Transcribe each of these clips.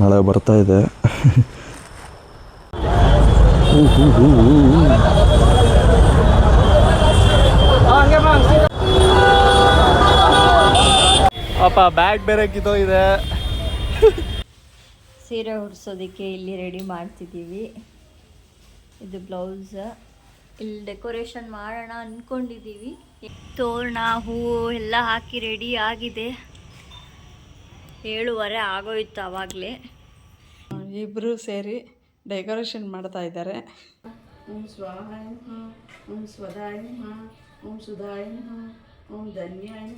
ಮಳೆ ಬರ್ತಾ ಇದೆ. ಅಪ್ಪ ಬ್ಯಾಗ್ ಬೇರೆ ಕಿತ್ತೋಗಿದೆ. ಸೀರೆ ಉಡ್ಸೋದಕ್ಕೆ ಇಲ್ಲಿ ರೆಡಿ ಮಾಡ್ತಿದ್ದೀವಿ. ಇದು ಬ್ಲೌಸ್ ಇಲ್ಲಿ ಡೆಕೋರೇಷನ್ ಮಾಡೋಣ ಅಂದ್ಕೊಂಡಿದ್ದೀವಿ ತೋರಣ ಹೂವು ಎಲ್ಲ ಹಾಕಿ ರೆಡಿ ಆಗಿದೆ. ಏಳುವರೆ ಆಗೋಯ್ತು ಆವಾಗಲೇ ಇಬ್ಬರು ಸೇರಿ ಡೆಕೋರೇಷನ್ ಮಾಡ್ತಾ ಇದ್ದಾರೆ. ಓಂ ಸ್ವಾಹಾಯ ಓಂ ಸ್ವದಾಯ ಓಂ ಸುಧಾಯ ಓಂ ಧನ್ಯಾಯ.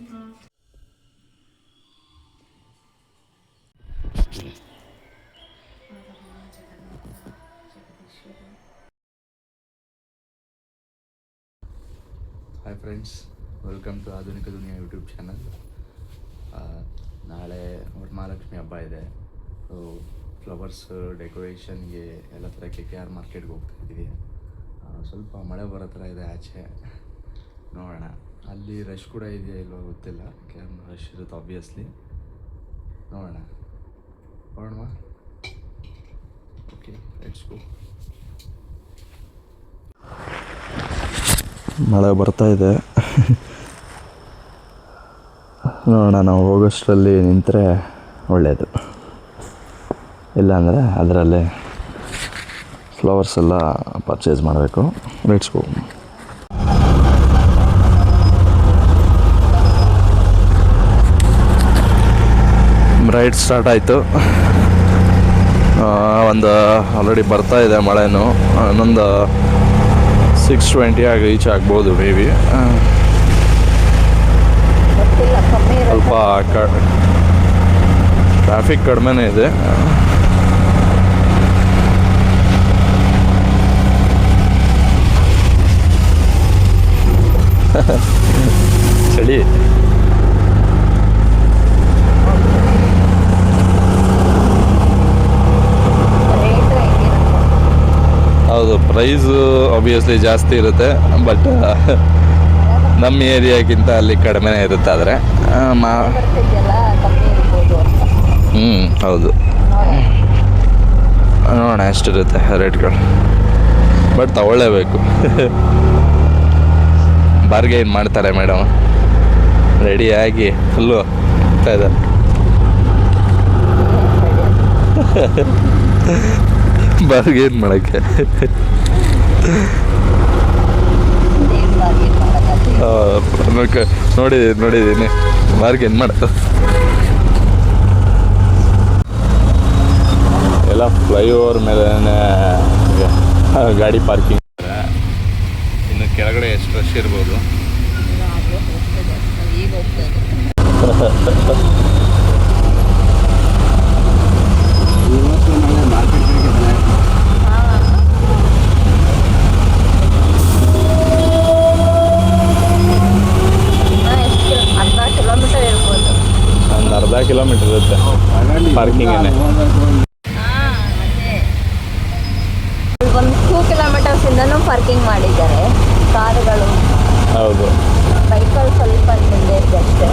Hi friends welcome to Adhunika Duniya YouTube channel ನಾಳೆ ಮಹಾಲಕ್ಷ್ಮಿ ಹಬ್ಬ ಇದೆ. ಸೊ ಫ್ಲವರ್ಸ್ ಡೆಕೋರೇಷನ್ಗೆ ಎಲ್ಲ ಥರ ಕೆ ಕೆ ಆರ್ ಮಾರ್ಕೆಟ್ಗೆ ಹೋಗ್ತಾ ಇದ್ದೀವಿ ಸ್ವಲ್ಪ ಮಳೆ ಬರೋ ಥರ ಇದೆ ಆಚೆ. ನೋಡೋಣ. ಅಲ್ಲಿ ರಶ್ ಕೂಡ ಇದೆಯಾ ಇಲ್ವೋ ಗೊತ್ತಿಲ್ಲ. ಕೆ ರಶ್ ಇರುತ್ತೆ ಆಬ್ವಿಯಸ್ಲಿ ನೋಡೋಣ. ನೋಡೋಣ ಓಕೆ ಲೆಟ್ಸ್ ಗೋ ಮಳೆ ಬರ್ತಾ ಇದೆ. ನೋಡೋಣ, ನಾವು ಹೋಗೋಷ್ಟರಲ್ಲಿ ನಿಂತರೆ ಒಳ್ಳೆಯದು ಇಲ್ಲಾಂದರೆ ಅದರಲ್ಲೇ ಫ್ಲವರ್ಸ್ ಎಲ್ಲ ಪರ್ಚೇಸ್ ಮಾಡಬೇಕು. ಲೆಟ್ಸ್ ಗೋ ರೈಡ್ ಸ್ಟಾರ್ಟ್ ಆಯಿತು. ಒಂದು ಆಲ್ರೆಡಿ ಬರ್ತಾ ಇದೆ ಮಳೆನೂ. ಇನ್ನೊಂದು ಸಿಕ್ಸ್ ಟ್ವೆಂಟಿ ಆಗಿ ರೀಚ್ ಆಗ್ಬೋದು ಮೇ ಬಿ ಸ್ವಲ್ಪ ಕ ಟ್ರಾಫಿಕ್ ಕಡಿಮೆನೇ ಇದೆ. ಚಳಿ. ಹೌದು ಪ್ರೈಸು ಅಬ್ವಿಯಸ್ಲಿ ಜಾಸ್ತಿ ಇರುತ್ತೆ ಬಟ್ ನಮ್ಮ ಏರಿಯಾಗಿಂತ ಅಲ್ಲಿ ಕಡಿಮೆನೇ ಇರುತ್ತಾದರೆ ಮಾ ಹ್ಞೂ ಹೌದು. ನೋಡೋಣ ಎಷ್ಟಿರುತ್ತೆ ರೇಟ್ಗಳು. ಬಟ್ ತಗೊಳ್ಳೇಬೇಕು. ಬಾರ್ಗೇನ್ ಮಾಡ್ತಾರೆ ಮೇಡಮ್. ರೆಡಿಯಾಗಿ ಫುಲ್ಲು ಹೋಗ್ತಾ ಇದ್ದಾರೆ. ಬಾರ್ಗೇನ್ ಮಾಡೋಕ್ಕೆ. ನೋಡಿದ್ದೀನಿ ಮಾರ್ಗ ಏನು ಮಾಡೋದು ಎಲ್ಲ ಫ್ಲೈಓವರ್ ಮೇಲೆ ಗಾಡಿ ಪಾರ್ಕಿಂಗ್ ಇನ್ನು ಕೆಳಗಡೆ ಎಷ್ಟು ರಶ್ ಇರ್ಬೋದು ಈಗ ಹೋಗ್ತದೆ ಇನ್ನೂ ಎಷ್ಟು ಅರ್ಧ ಕಿಲೋಮೀಟರ್ ಇರ್ಬೋದು ಒಂದು ಅರ್ಧ ಕಿಲೋಮೀಟರ್ ಇರುತ್ತೆ ಪಾರ್ಕಿಂಗೇನೆ ಒಂದು ಟೂ ಕಿಲೋಮೀಟರ್ಸ್ ಇಂದನೂ ಪಾರ್ಕಿಂಗ್ ಮಾಡಿದ್ದಾರೆ ಕಾರುಗಳು ಹೌದು. ಬೈಕಲ್ಲಿ ಸ್ವಲ್ಪ ಮುಂದೆ ಇದೆ ಅಷ್ಟೇ.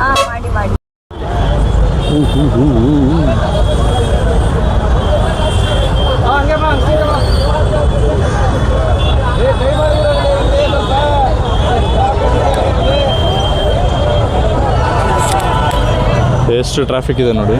ಹಾಂ ಮಾಡಿ ಮಾಡಿ. ಎಷ್ಟು ಟ್ರಾಫಿಕ್ ಇದೆ ನೋಡಿ.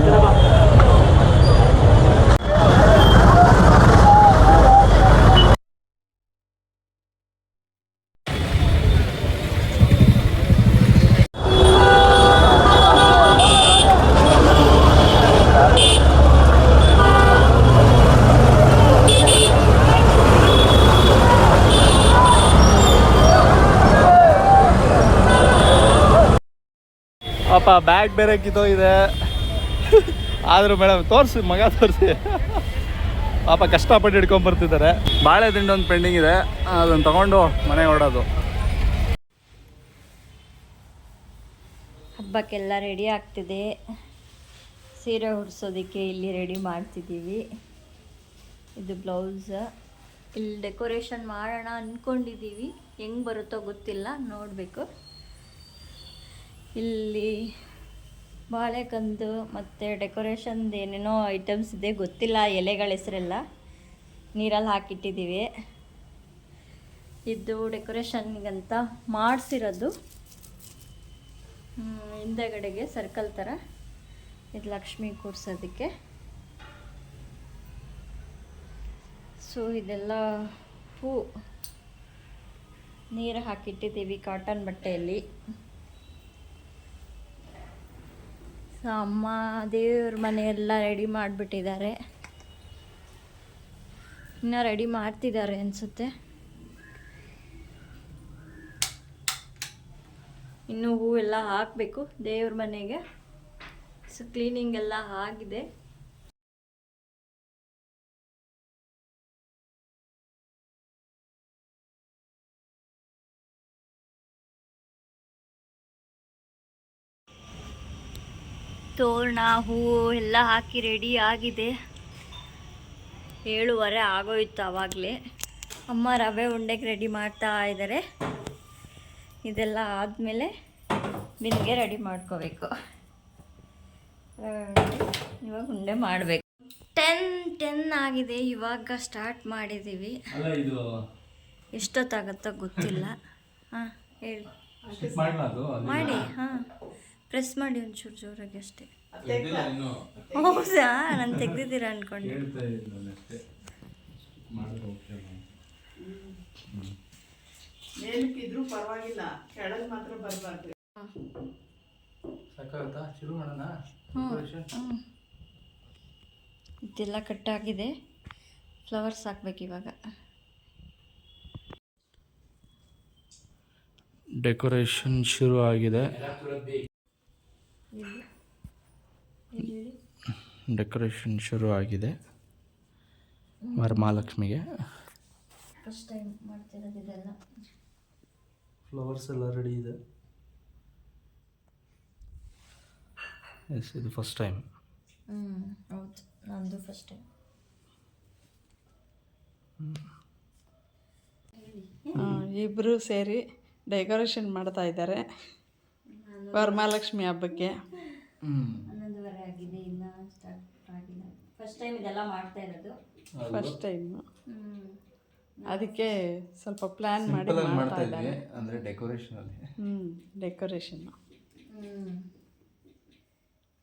ಅಪ್ಪ ಬ್ಯಾಗ್ ಬೇರೆ ಕಿತ್ತೋಗಿದೆ ಆದರೂ ಮೇಡಮ್ ತೋರಿಸಿ, ಮಗ ತೋರಿಸಿ. ಪಾಪ, ಕಷ್ಟಪಟ್ಟು ಹಿಡ್ಕೊಂಬರ್ತಿದ್ದಾರೆ ಬಾಳೆ ದಿಂಡು ಒಂದು ಪೆಂಡಿಂಗ್ ಇದೆ. ಅದನ್ನು ತಗೊಂಡು ಮನೆ ಹೊಡೋದು ಹಬ್ಬಕ್ಕೆಲ್ಲ ರೆಡಿ ಆಗ್ತಿದೆ. ಸೀರೆ ಉಡ್ಸೋದಕ್ಕೆ ಇಲ್ಲಿ ರೆಡಿ ಮಾಡ್ತಿದ್ದೀವಿ. ಇದು ಬ್ಲೌಸ್ ಇಲ್ಲಿ ಡೆಕೋರೇಷನ್ ಮಾಡೋಣ ಅಂದ್ಕೊಂಡಿದ್ದೀವಿ ಹೆಂಗೆ ಬರುತ್ತೋ ಗೊತ್ತಿಲ್ಲ. ನೋಡಬೇಕು. ಇಲ್ಲಿ ಬಾಳೆಕಂದು ಮತ್ತು ಡೆಕೋರೇಷನ್ದು ಏನೇನೋ ಐಟಮ್ಸ್ ಇದೆ, ಗೊತ್ತಿಲ್ಲ ಎಲೆಗಳ ಹೆಸರೆಲ್ಲ. ನೀರಲ್ಲಿ ಹಾಕಿಟ್ಟಿದ್ದೀವಿ. ಇದು ಡೆಕೋರೇಷನ್ಗಂತ ಮಾಡಿಸಿರೋದು. ಹಿಂದೆಗಡೆಗೆ ಸರ್ಕಲ್ ಥರ. ಇದು ಲಕ್ಷ್ಮಿ ಕೂರ್ಸೋದಕ್ಕೆ. ಸೊ ಇದೆಲ್ಲ ಹೂ. ನೀರು ಹಾಕಿಟ್ಟಿದ್ದೀವಿ ಕಾಟನ್ ಬಟ್ಟೆಯಲ್ಲಿ ಸೊ ಅಮ್ಮ, ದೇವ್ರ ಮನೆಯೆಲ್ಲ ರೆಡಿ ಮಾಡಿಬಿಟ್ಟಿದ್ದಾರೆ. ಇನ್ನೂ ರೆಡಿ ಮಾಡ್ತಿದ್ದಾರೆ ಅನಿಸುತ್ತೆ. ಇನ್ನು ಹೂವೆಲ್ಲ ಹಾಕಬೇಕು ದೇವ್ರ ಮನೆಗೆ. ಸೊ ಕ್ಲೀನಿಂಗ್ ಎಲ್ಲ ಆಗಿದೆ. ತೋರಣ ಹೂವು ಎಲ್ಲ ಹಾಕಿ ರೆಡಿ ಆಗಿದೆ. ಏಳುವರೆ ಆಗೋಯ್ತು ಆವಾಗಲೇ. ಅಮ್ಮ ರವೆ ಉಂಡೆಗೆ ರೆಡಿ ಮಾಡ್ತಾ ಇದ್ದಾರೆ ಇದೆಲ್ಲ ಆದಮೇಲೆ ನಿನಗೆ ರೆಡಿ ಮಾಡ್ಕೋಬೇಕು. ರವೆ ಉಂಡೆ ಇವಾಗ ಉಂಡೆ ಮಾಡಬೇಕು. ಟೆನ್ ಟೆನ್ ಆಗಿದೆ. ಇವಾಗ ಸ್ಟಾರ್ಟ್ ಮಾಡಿದ್ದೀವಿ. ಎಷ್ಟೊತ್ತಾಗತ್ತೋ ಗೊತ್ತಿಲ್ಲ. ಹಾಂ ಹೇಳಿ. ಮಾಡಿ ಹಾಂ. ಪ್ರೆಸ್ ಮಾಡಿ ಒಂಚೂರು ಜೋರಾಗಿ ಅಷ್ಟೇ. ಹೌದಾ ನಾನು? ತೆಗ್ದಿದ್ದೀರಾ ಅನ್ಕೊಂಡೆ. ಹೇಳ್ತಾ ಇದ್ದೀನಿ ಅಷ್ಟೇ. ಮಾಡಿದ್ರೆ ಓಕೆ ಮೇಲಕ್ಕಿದ್ರೂ ಪರವಾಗಿಲ್ಲ. ಕೆಳಗೆ ಮಾತ್ರ ಬರಬಾರ್ದು. ಸಾಕಾಗುತ್ತಾ? ಶುರು ಮಾಡೋಣ? ಹ್ಞೂ ಇದೆಲ್ಲ ಕಟ್ಟಾಗಿದೆ ಫ್ಲವರ್ಸ್ ಹಾಕ್ಬೇಕು ಇವಾಗ. ಡೆಕೋರೇಷನ್ ಶುರು ಆಗಿದೆ. ಡೆಕೋರೇಷನ್ ಶುರು ಆಗಿದೆ. ವರಮಹಾಲಕ್ಷ್ಮಿಗೆ. ಫಸ್ಟ್ ಟೈಮ್ ಮಾಡ್ತಿರೋದು ಇದೆಲ್ಲ. ಫ್ಲವರ್ಸ್ ಎಲ್ಲ ರೆಡಿ ಇದೆ. ಎಸ್ ಇದು ಫಸ್ಟ್ ಟೈಮ್ ಹ್ಞೂ ಹೌದು. ನಮ್ಮದು ಫಸ್ಟ್ ಟೈಮ್ ಇಬ್ಬರು ಸೇರಿ ಡೆಕೋರೇಷನ್ ಮಾಡ್ತಾ ಇದ್ದಾರೆ. ವರಮಹಾಲಕ್ಷ್ಮಿ ಹಬ್ಬಕ್ಕೆ. ಹನ್ನೊಂದುವರೆ ಆಗಿದೆ ಇಲ್ಲ ಸ್ಟಾರ್ಟ್ ಆಗಿಲ್ಲ. ಫಸ್ಟ್ ಟೈಮ್ ಇದೆಲ್ಲ ಮಾಡ್ತಾ ಇರೋದು. ಫಸ್ಟ್ ಟೈಮು ಅದಕ್ಕೆ ಸ್ವಲ್ಪ ಪ್ಲ್ಯಾನ್ ಮಾಡಿ ಸಿಂಪಲ್ ಆಗಿ ಮಾಡ್ತಾ ಇದ್ದಾರೆ ಇದ್ವಿ ಅಂದರೆ ಡೆಕೋರೇಷನ್ ಅಲ್ಲಿ. ಹ್ಞೂ ಡೆಕೋರೇಷನ್ನು ಹ್ಞೂ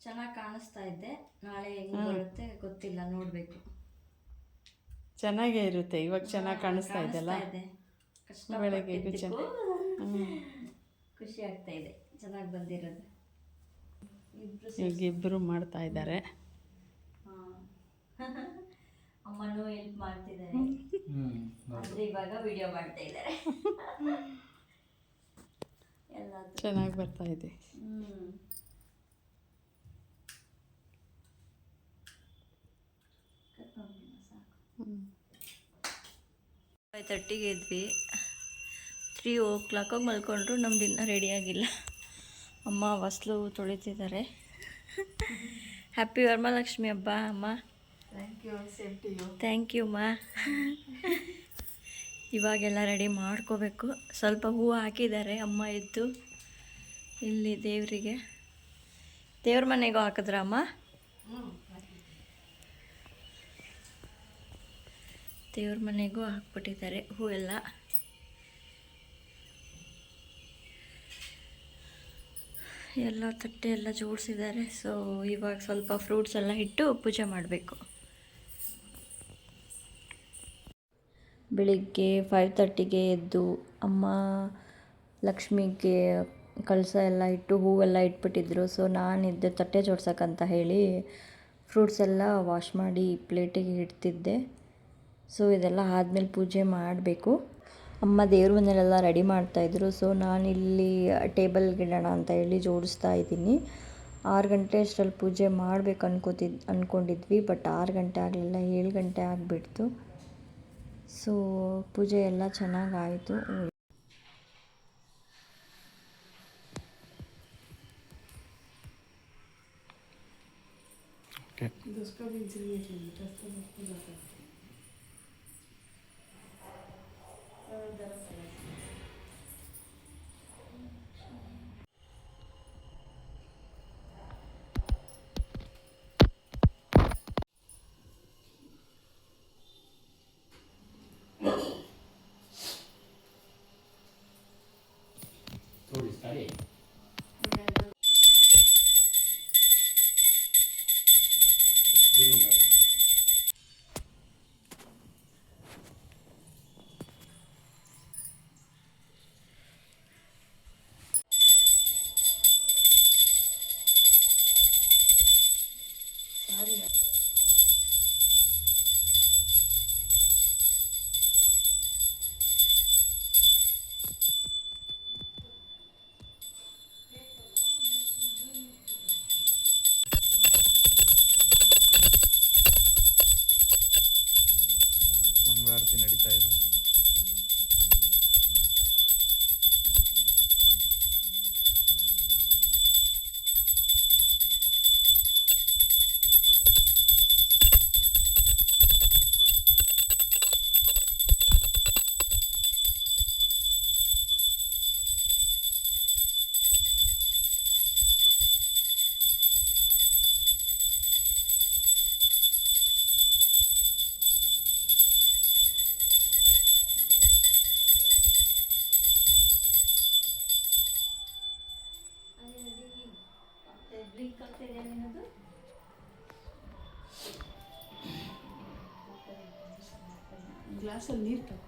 ಚೆನ್ನಾಗಿ ಕಾಣಿಸ್ತಾ ಇದ್ದೆ ನಾಳೆ ಹೆಂಗೆ ಬರುತ್ತೆ ಗೊತ್ತಿಲ್ಲ ನೋಡ್ಬೇಕು. ಚೆನ್ನಾಗೇ ಇರುತ್ತೆ ಇವಾಗ ಚೆನ್ನಾಗಿ ಕಾಣಿಸ್ತಾ ಇದೆಯಲ್ಲ? ಬೆಳಗ್ಗೆಗೂ ಚೆನ್ನಾಗಿ. ಹ್ಞೂ ಖುಷಿ ಆಗ್ತಾ ಇದೆ. ಚೆನ್ನಾಗಿ ಬಂದಿರೋದು. ಇಬ್ರು ಈಗ ಇಬ್ಬರು ಮಾಡ್ತಾ ಇದ್ದಾರೆ. ಅಮ್ಮನೂ ಹೆಲ್ಪ್ ಮಾಡ್ತಿದ್ದಾರೆ. ಆದರೆ ಇವಾಗ ವಿಡಿಯೋ ಮಾಡ್ತಾ ಇದ್ದಾರೆ. ಎಲ್ಲ ಚೆನ್ನಾಗಿ ಬರ್ತಾ ಇದೆ. ಹ್ಞೂ ಫೈವ್ ತರ್ಟಿಗೆ ಇದ್ವಿ. ತ್ರೀ ಓ ಕ್ಲಾಕಾಗಿ ಮಲ್ಕೊಂಡ್ರು ನಮ್ದು ಇನ್ನೂ ರೆಡಿ ಆಗಿಲ್ಲ. ಅಮ್ಮ ಹೊಸ್ಲು ತೊಳಿತಿದ್ದಾರೆ. ಹ್ಯಾಪಿ ವರಮಹಾಲಕ್ಷ್ಮಿ ಹಬ್ಬ ಅಮ್ಮ. ಥ್ಯಾಂಕ್ ಯು ಅಮ್ಮ ಮಾ. ಇವಾಗೆಲ್ಲ ರೆಡಿ ಮಾಡ್ಕೋಬೇಕು. ಸ್ವಲ್ಪ ಹೂವು ಹಾಕಿದ್ದಾರೆ ಅಮ್ಮ ಇದ್ದು ಇಲ್ಲಿ ದೇವರಿಗೆ. ದೇವ್ರ ಮನೆಗೂ ಹಾಕಿದ್ರ ಅಮ್ಮ? ದೇವ್ರ ಮನೆಗೂ ಹಾಕ್ಬಿಟ್ಟಿದ್ದಾರೆ ಹೂವೆಲ್ಲ. ಎಲ್ಲ ತಟ್ಟೆ ಎಲ್ಲ ಜೋಡಿಸಿದ್ದಾರೆ. ಸೊ ಇವಾಗ ಸ್ವಲ್ಪ ಫ್ರೂಟ್ಸ್ ಎಲ್ಲ ಇಟ್ಟು ಪೂಜೆ ಮಾಡಬೇಕು. ಬೆಳಿಗ್ಗೆ ಫೈವ್ ತರ್ಟಿಗೆ ಎದ್ದು ಅಮ್ಮ ಲಕ್ಷ್ಮಿಗೆ ಕಳಸ ಎಲ್ಲ ಇಟ್ಟು ಹೂವೆಲ್ಲ ಇಟ್ಬಿಟ್ಟಿದ್ರು. ಸೊ ನಾನು ಇದ್ದೆ ತಟ್ಟೆ ಜೋಡ್ಸೋಕ್ಕಂತ ಹೇಳಿ ಫ್ರೂಟ್ಸ್ ಎಲ್ಲ ವಾಶ್ ಮಾಡಿ ಪ್ಲೇಟಿಗೆ ಇಡ್ತಿದ್ದೆ. ಸೊ ಇದೆಲ್ಲ ಆದಮೇಲೆ ಪೂಜೆ ಮಾಡಬೇಕು. ಅಮ್ಮ ದೇವ್ರ ಮನೇಲೆಲ್ಲ ರೆಡಿ ಮಾಡ್ತಾಯಿದ್ರು ಸೊ ನಾನಿಲ್ಲಿ ಟೇಬಲ್ಗೆ ಇಡೋಣ ಅಂತ ಹೇಳಿ ಜೋಡಿಸ್ತಾ ಇದ್ದೀನಿ. ಆರು ಗಂಟೆ ಅಷ್ಟರಲ್ಲಿ ಪೂಜೆ ಮಾಡಬೇಕು ಅನ್ಕೋತಿದ್ ಅಂದ್ಕೊಂಡಿದ್ವಿ ಬಟ್ ಆರು ಗಂಟೆ ಆಗಲಿಲ್ಲ ಏಳು ಗಂಟೆ ಆಗಿಬಿಡ್ತು. ಸೊ ಪೂಜೆ ಎಲ್ಲ ಚೆನ್ನಾಗಾಯಿತು. ಓಕೆ ಗ್ಲಾಸಲ್ಲಿ ನೀರು ತಗೋ.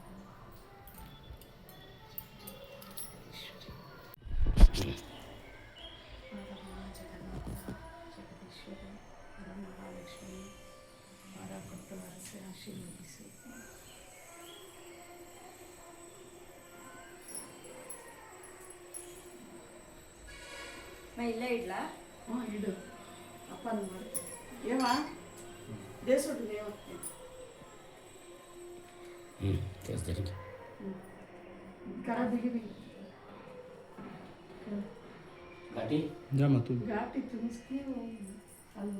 ಇಲ್ಲೇ ಇಡ್ಲಾ? ಹ್ಞೂ ಇಡು. ಅಪ್ಪನ ಮಾಡ್ತೀನಿ ಏವಾ? ದೇಸೊಟ್ಟು ನೀವು ಕರ ಬಿಗಿ ಬಿಗಿ जा मत ಘಾಟಿ ತುಂಬಿಸ್ಕಿ ಅಲ್ವ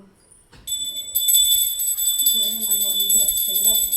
ಬೇರೆ ನಾನು ಇದು ತೆಗ್ದಾಕ